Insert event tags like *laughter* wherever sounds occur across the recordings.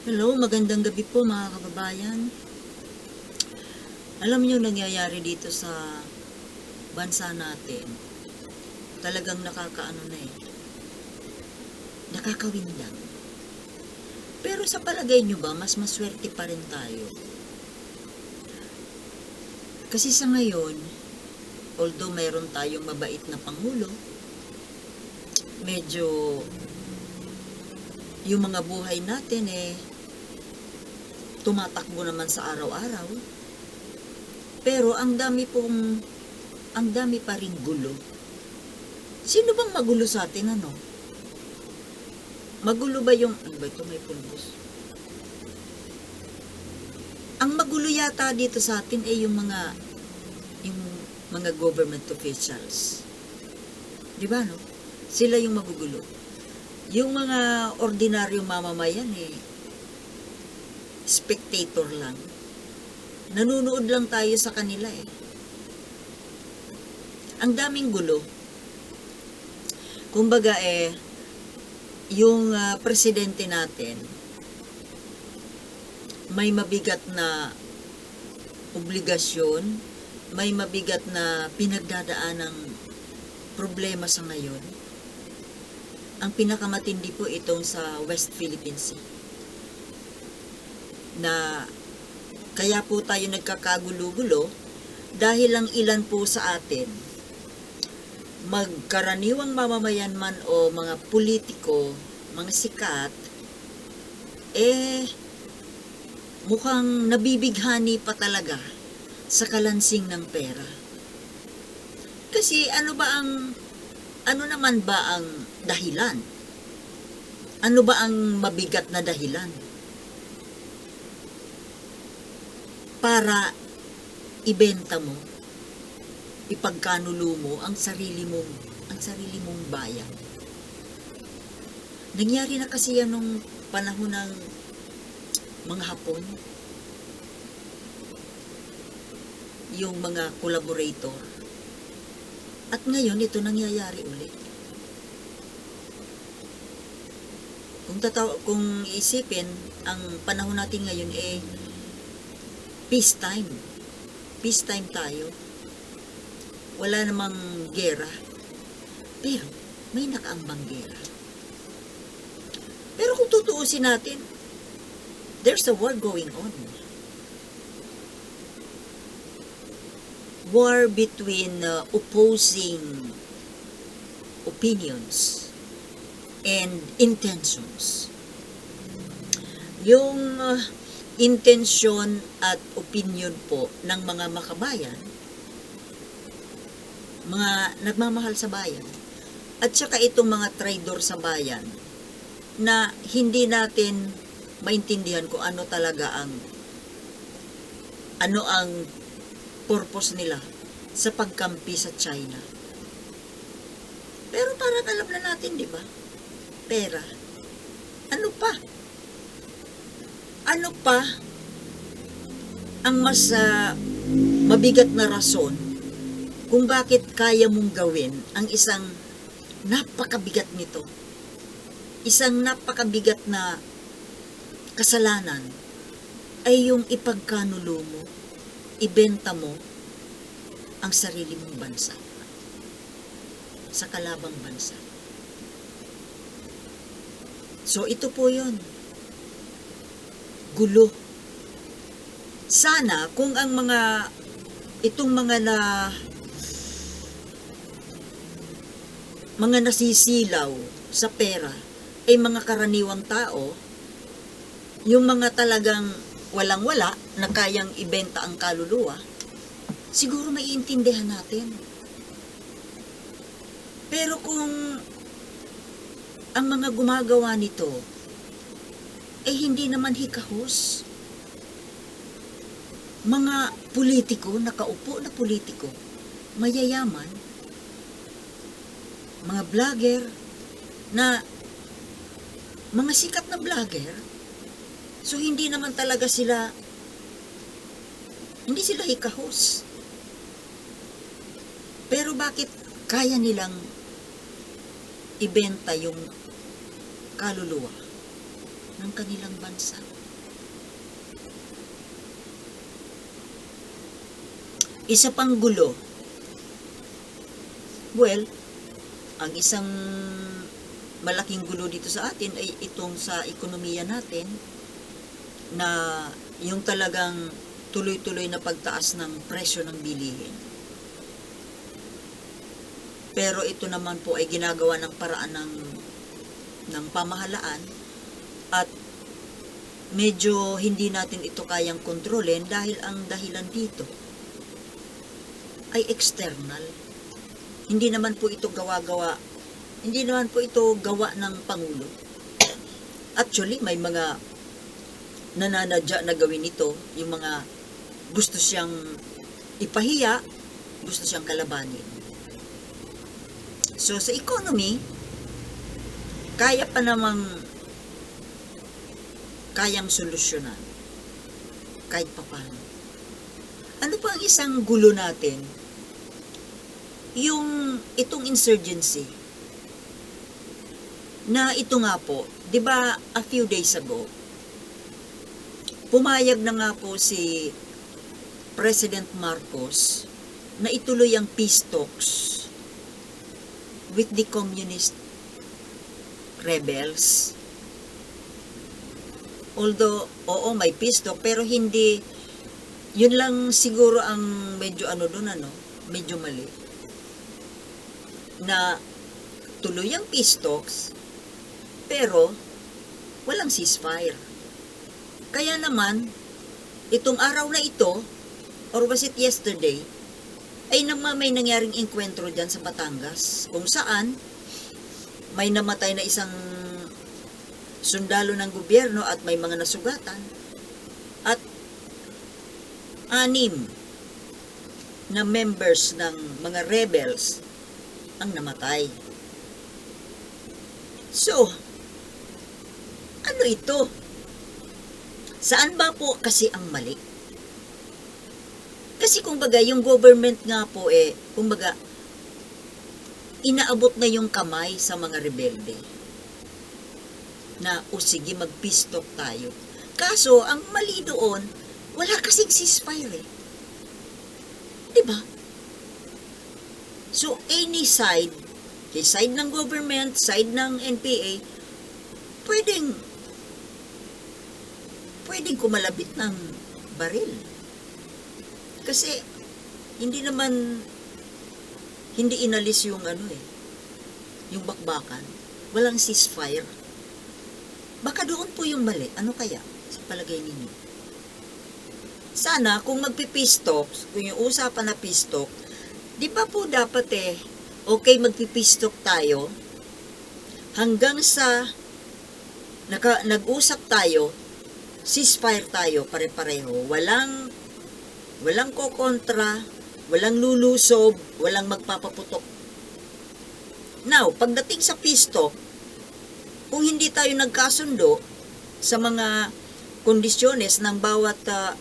Hello, magandang gabi po mga kababayan. Alam niyo nangyayari dito sa bansa natin, talagang nakakaano na eh. Nakakawin lang. Pero sa palagay niyo ba, mas maswerte pa rin tayo? Kasi sa ngayon, although mayroon tayong mabait na Pangulo, medyo yung mga buhay natin eh tumatakbo naman sa araw-araw. Pero ang dami pong ang dami pa rin gulo. Sino bang magulo sa atin ano? Magulo ba yung ano ba ito may pulbos? Ang magulo yata dito sa atin ay yung mga yung mga government officials. 'Di ba no? Sila yung magugulo. Yung mga ordinaryong mamamayan eh, spectator lang. Nanunood lang tayo sa kanila eh. Ang daming gulo. Kumbaga eh, yung ah, presidente natin, may mabigat na obligasyon, may mabigat na pinagdadaan ng problema sa ngayon. Ang pinakamatindi po itong sa West Philippine Sea. Na kaya po tayo nagkakagulo-gulo dahil lang ilan po sa atin magkaraniwang mamamayan man o mga politiko, mga sikat, eh, mukhang nabibighani pa talaga sa kalansing ng pera. Kasi ano ba ang, ano naman ba ang dahilan? Ano ba ang mabigat na dahilan? Para ibenta mo, ipagkanulo mo ang sarili mong, ang sarili mong bayan. Nangyari na kasi yan nung panahon ng mga Hapon. Yung mga collaborator. At ngayon, ito nangyayari ulit. Kung, tataw kung isipin, ang panahon natin ngayon eh, peacetime. Peacetime tayo. Wala namang gera. Pero, may nakaambang gera. Pero kung tutuusin natin, there's a war going on. War between uh, opposing opinions and intentions. Yung uh, intensyon at opinion po ng mga makabayan, mga nagmamahal sa bayan, at saka itong mga traidor sa bayan, na hindi natin maintindihan kung ano talaga ang ano ang purpose nila sa pagkampi sa China. Pero parang alam na natin, di ba? Pera. Ano pa? Ano pa ang mas ah, mabigat na rason kung bakit kaya mong gawin ang isang napakabigat nito? Isang napakabigat na kasalanan ay yung ipagkanulo mo, ibenta mo ang sarili mong bansa sa kalabang bansa. So ito po yon Gulo. Sana kung ang mga itong mga na mga nasisilaw sa pera ay mga karaniwang tao, yung mga talagang walang-wala na kayang ibenta ang kaluluwa, siguro maiintindihan natin. Pero kung ang mga gumagawa nito ay hindi naman hikahos, mga politiko, nakaupo na politiko, mayayaman, mga vlogger na mga sikat na vlogger, so hindi naman talaga sila, hindi sila hikahos. Pero bakit kaya nilang ibenta yung kaluluwa ng kanilang bansa. Isa pang gulo. Well, ang isang malaking gulo dito sa atin ay itong sa ekonomiya natin na yung talagang tuloy-tuloy na pagtaas ng presyo ng bilihin. Pero ito naman po ay ginagawa ng paraan ng, ng pamahalaan at medyo hindi natin ito kayang kontrolin dahil ang dahilan dito ay external. Hindi naman po ito gawa-gawa, hindi naman po ito gawa ng Pangulo. Actually, may mga nananadya na gawin ito, yung mga gusto siyang ipahiya, gusto siyang kalabanin. So, sa economy, kaya pa namang kayang solusyonan kahit papano. Ano pa ang isang gulo natin? Yung itong insurgency na ito nga po, 'di ba a few days ago, pumayag na nga po si President Marcos na ituloy ang peace talks with the communist rebels. Although, oo, may peace pero hindi, yun lang siguro ang medyo ano doon, ano, medyo mali. Na tuloy ang peace talks, pero walang ceasefire. Kaya naman, itong araw na ito, or was it yesterday, ay naman may nangyaring enkwentro dyan sa Batangas, kung saan may namatay na isang sundalo ng gobyerno at may mga nasugatan. At anim na members ng mga rebels ang namatay. So, ano ito? Saan ba po kasi ang mali? Kasi kumbaga, yung government nga po eh, kumbaga, inaabot na yung kamay sa mga rebelde. Na, o sige, mag-peace talk tayo. Kaso, ang mali doon, wala kasing ceasefire eh. Diba? So, any side, kay side ng government, side ng NPA, pwedeng, pwedeng kumalabit ng baril. Kasi, hindi naman, hindi inalis yung ano eh, yung bakbakan. Walang ceasefire. Baka doon po yung mali. Ano kaya? Sa palagay ninyo. Sana, kung magpipeace talks, kung yung usapan na peace talk, di ba po dapat eh, okay magpipeace talk tayo, hanggang sa naka, nag-usap tayo, ceasefire tayo pare-pareho. Walang walang kokontra, walang lulusob, walang magpapaputok. Now, pagdating sa peace talk, kung hindi tayo nagkasundo sa mga kondisyones ng bawat ah,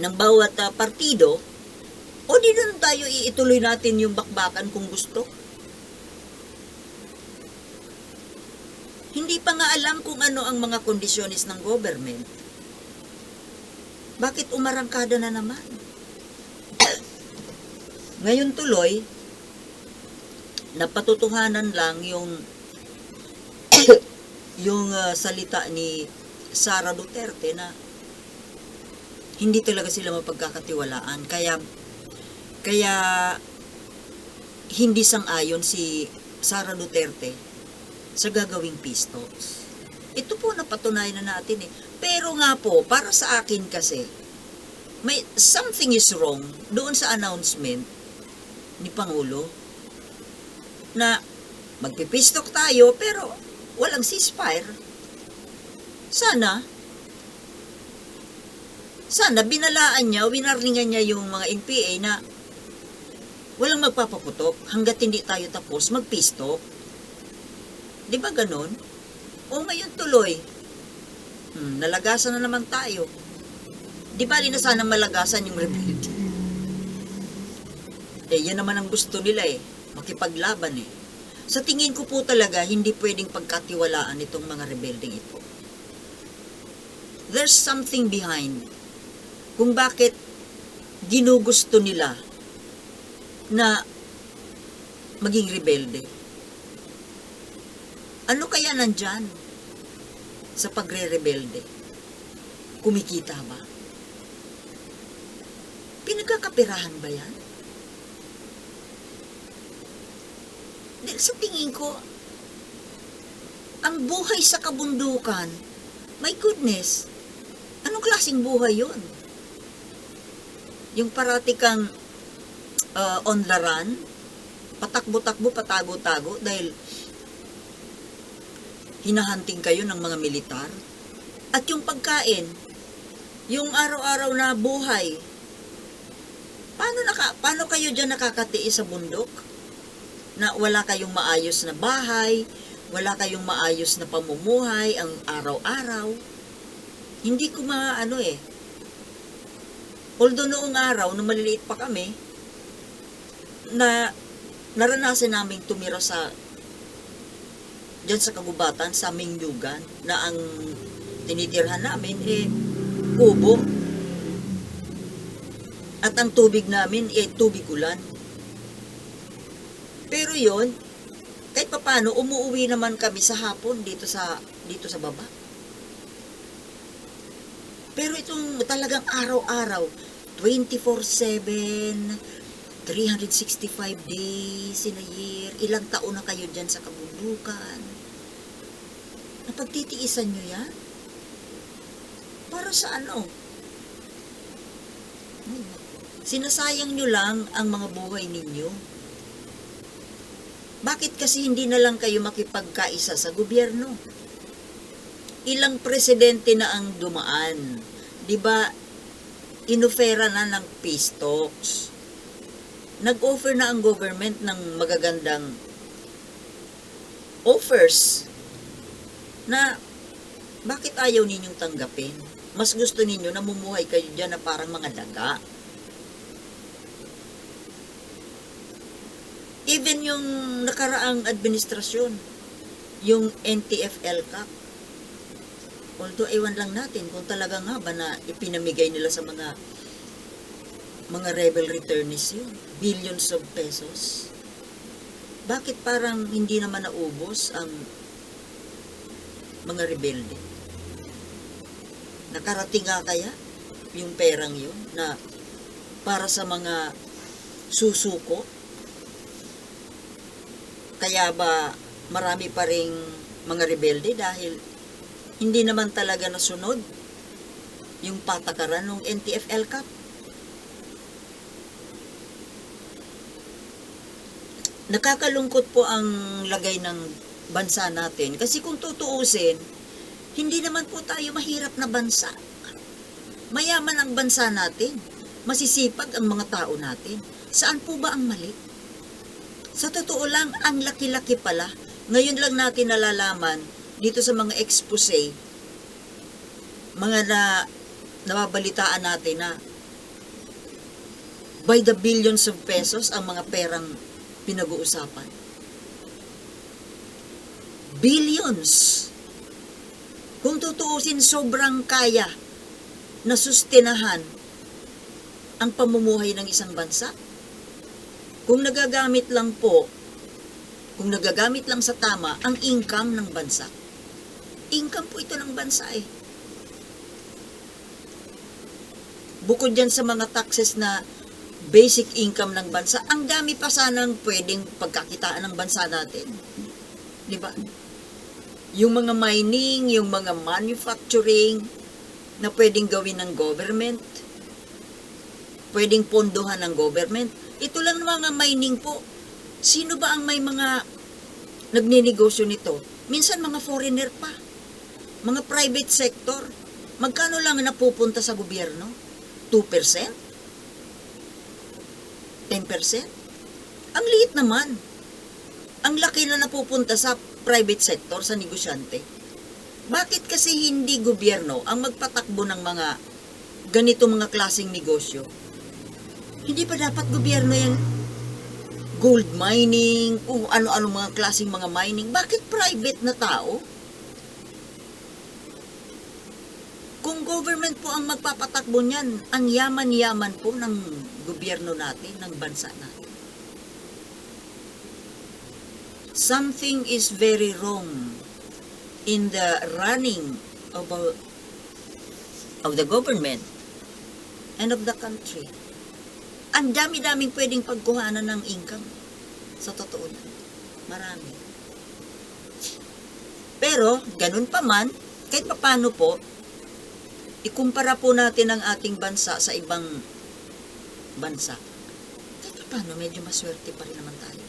ng bawat ah, partido, o di doon tayo iituloy natin yung bakbakan kung gusto. Hindi pa nga alam kung ano ang mga kondisyones ng government. Bakit umarangkada na naman? Ngayon tuloy, napatutuhanan lang yung *coughs* yung ah, salita ni Sara Duterte na hindi talaga sila mapagkakatiwalaan. Kaya kaya hindi sang-ayon si Sara Duterte sa gagawing peace. Ito po napatunayan na natin eh. Pero nga po, para sa akin kasi, may something is wrong doon sa announcement ni Pangulo na magpipeace talk tayo pero walang ceasefire. Sana, sana binalaan niya, winarningan niya yung mga NPA na walang magpapaputok hanggat hindi tayo tapos mag-peace talk. Di ba ganon? O ngayon tuloy, hmm, nalagasan na naman tayo. Di ba na sana malagasan yung rebelde? Eh, yan naman ang gusto nila eh. Makipaglaban eh. Sa tingin ko po talaga, hindi pwedeng pagkatiwalaan itong mga rebelding ito. There's something behind kung bakit ginugusto nila na maging rebelde. Ano kaya nandyan sa pagre-rebelde? Kumikita ba? Pinagkakapirahan ba yan? Sa tingin ko, ang buhay sa kabundukan, my goodness, anong klaseng buhay yun? Yung parati kang uh, on the run, patakbo-takbo, patago-tago, dahil hinahunting kayo ng mga militar. At yung pagkain, yung araw-araw na buhay, paano, naka, paano kayo dyan nakakatiis sa bundok? Na wala kayong maayos na bahay, wala kayong maayos na pamumuhay ang araw-araw. Hindi ko maano eh. Although noong araw, nung maliliit pa kami, na naranasan naming tumira sa dyan sa kagubatan, sa aming lugan, na ang tinitirhan namin, eh, kubo. At ang tubig namin, eh, tubig ulan. Pero yon kahit papano, umuwi naman kami sa hapon dito sa, dito sa baba. Pero itong talagang araw-araw, 24-7, 365 days in a year, ilang taon na kayo dyan sa kabundukan. Napagtitiisan nyo yan? Para sa ano? Sinasayang nyo lang ang mga buhay ninyo. Bakit kasi hindi na lang kayo makipagkaisa sa gobyerno? Ilang presidente na ang dumaan. 'Di ba? Inofera na ng peace talks. Nag-offer na ang government ng magagandang offers na bakit ayaw ninyong tanggapin? Mas gusto ninyo na mumuhay kayo dyan na parang mga daga. Even yung nakaraang administrasyon, yung NTFL Cup, although ewan lang natin kung talaga nga ba na ipinamigay nila sa mga mga rebel returnees yun, billions of pesos. Bakit parang hindi naman naubos ang mga rebelde? Nakarating nga kaya yung perang yun na para sa mga susuko kaya ba marami pa ring mga rebelde dahil hindi naman talaga nasunod yung patakaran ng NTFL Cup? Nakakalungkot po ang lagay ng bansa natin kasi kung tutuusin, hindi naman po tayo mahirap na bansa. Mayaman ang bansa natin. Masisipag ang mga tao natin. Saan po ba ang mali? Sa totoo lang, ang laki-laki pala. Ngayon lang natin nalalaman dito sa mga expose, mga na nababalitaan natin na by the billions of pesos ang mga perang pinag-uusapan. Billions. Kung tutuusin, sobrang kaya na sustenahan ang pamumuhay ng isang bansa. Kung nagagamit lang po, kung nagagamit lang sa tama ang income ng bansa. Income po ito ng bansa eh. Bukod dyan sa mga taxes na basic income ng bansa, ang dami pa sanang pwedeng pagkakitaan ng bansa natin. Di ba? Yung mga mining, yung mga manufacturing na pwedeng gawin ng government, pwedeng pondohan ng government. Ito lang mga mining po. Sino ba ang may mga nagninegosyo nito? Minsan mga foreigner pa. Mga private sector. Magkano lang napupunta sa gobyerno? 2%? 10%? Ang liit naman. Ang laki na napupunta sa private sector, sa negosyante. Bakit kasi hindi gobyerno ang magpatakbo ng mga ganito mga klaseng negosyo? Hindi pa dapat gobyerno yung gold mining, kung ano-ano mga klaseng mga mining. Bakit private na tao? Kung government po ang magpapatakbo niyan, ang yaman-yaman po ng gobyerno natin, ng bansa natin. Something is very wrong in the running of, a- of the government and of the country. Ang dami-daming pwedeng pagkuhanan ng income. Sa totoo lang. Marami. Pero, ganun pa man, kahit papano po, ikumpara po natin ang ating bansa sa ibang bansa. Kahit paano, medyo maswerte pa rin naman tayo.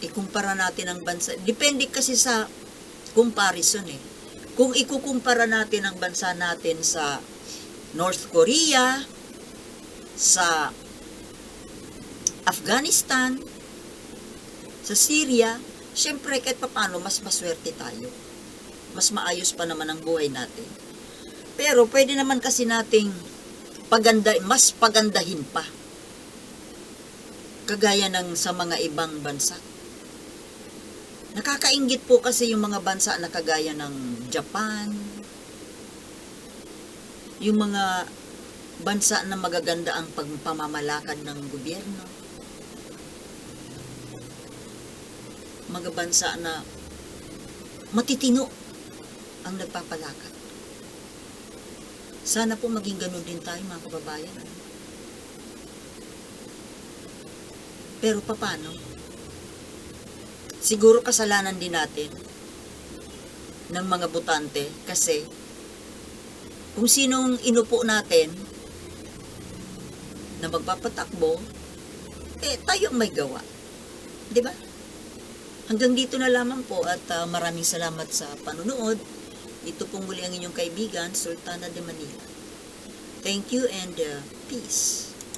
Ikumpara natin ang bansa. Depende kasi sa comparison eh. Kung ikukumpara natin ang bansa natin sa North Korea, sa Afghanistan, sa Syria, syempre kahit papano mas maswerte tayo. Mas maayos pa naman ang buhay natin. Pero pwede naman kasi nating paganda, mas pagandahin pa. Kagaya ng sa mga ibang bansa. Nakakaingit po kasi yung mga bansa na kagaya ng Japan, yung mga bansa na magaganda ang pagpamamalakad ng gobyerno. Mga bansa na matitino ang nagpapalakad. Sana po maging ganun din tayo mga kababayan. Pero paano? Siguro kasalanan din natin ng mga butante kasi kung sinong inupo natin na magpapatakbo, eh tayo may gawa. ba? Hanggang dito na lamang po at ah, maraming salamat sa panunood. Ito pong muli ang inyong kaibigan, Sultana de Manila. Thank you and uh, peace.